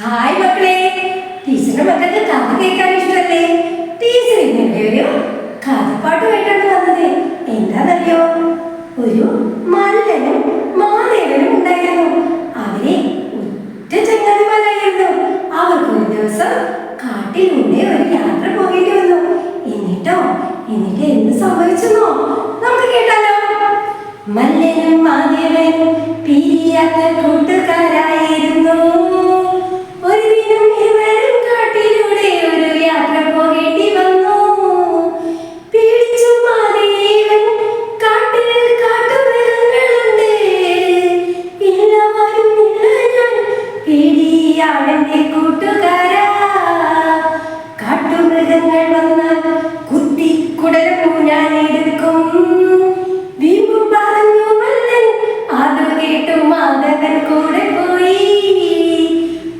Hi മക്കളെ. ടീച്ചറിന്റെ മക്കൾക്ക് കഥ കേൾക്കാൻ ഇഷ്ടമല്ലേ ടീച്ചർ ഇന്നലെ ഒരു കഥപ്പാട്ടുമായിട്ടാണ് വന്നത്. എന്താണെന്നറിയോ? ഒരു മല്ലനും മാദേവനും ഉണ്ടായിരുന്നു. അവരെ ഒറ്റ ചങ്ങാതിമാരായിരുന്നു. അവർക്ക് ഒരു ദിവസം കാട്ടിലൂടെ ഒരു യാത്ര പോകേണ്ടി വന്നു. എന്നിട്ടോ? എന്നിട്ട് എന്ത് സംഭവിച്ചെന്നോ? നമുക്ക് കേട്ടാലോ. മല്ലനും മാദേവനും പിരിയാത്ത കൂട്ടുകാരായിരുന്നു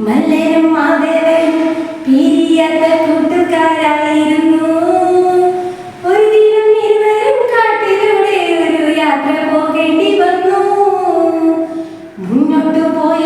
മല്ലനും മാധവനും പിരിയാത്ത കൂട്ടുകാരായിരുന്നു. ഒരു ദിനം ഇരുവരും കാട്ടിലൂടെ ഒരു യാത്ര പോകേണ്ടി വന്നു. മുന്നോട്ടു പോയ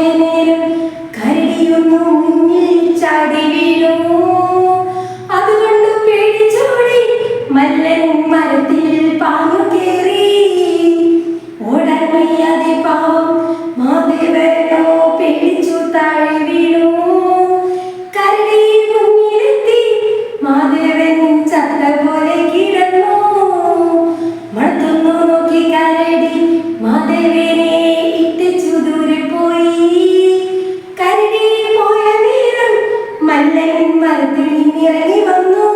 നിന്നിറങ്ങി വന്നു.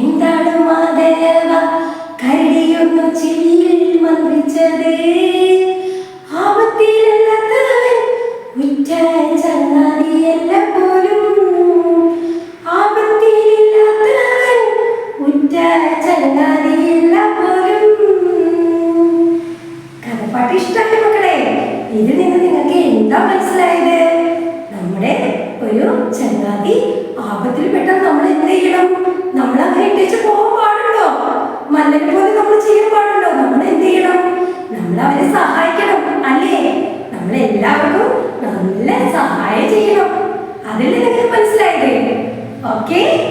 എന്താണ് മാധവ കരടിയൊന്നു ചില്ലിൽ മന്ത്രിച്ചത്. ഉറ്റ ചങ്ങാതിയല്ല പോലും ആപത്തിലില്ലാത്തവൻ ഉറ്റ ചങ്ങാതിയല്ല പോലും കഥപ്പാട്ട് ഇഷ്ടമായി മക്കളെ? ഇതിൽ നിന്ന് നിങ്ങൾക്ക് എന്താ മനസ്സിലായത്? Okay?